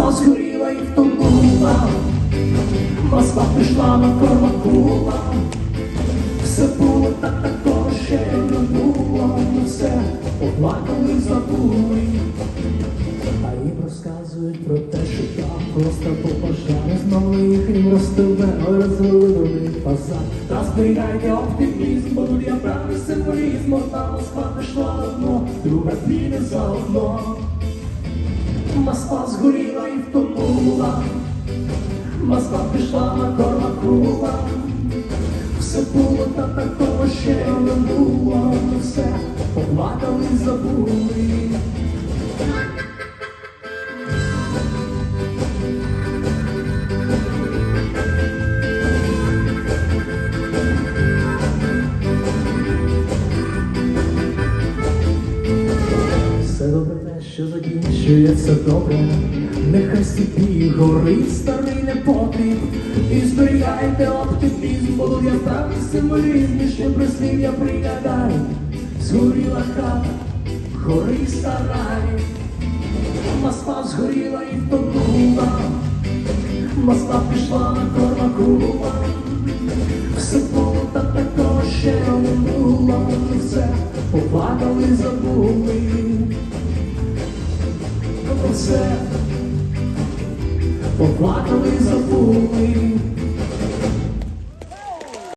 Москва згоріла і втонула, Москва пішла на Корвакула. Все було так такого ще не було, ми все оплакали, забули. А їм розказують про те, що там просто побажання Знову їхнім ростове, розвели новий фасад. Та зберігайте оптимізм, бо тут я правий символізм. Одна Москва пішла на дно, друга піде за одно Москва згоріла і втонула. Москва пішла на Корвакула все було та такого ще не було, все поплакали, забули. Добре що закінчується добре, нехай степі горить старий непотріб, і зберігайте оптимізм, бо я правий символізм, ще прислів'я пригадай, згоріла хата, гори старай, Москва згоріла і втонула, Москва пішла на Корвакула, все було та такого ще не було, все поплакали, забули. Все поплакали, забули.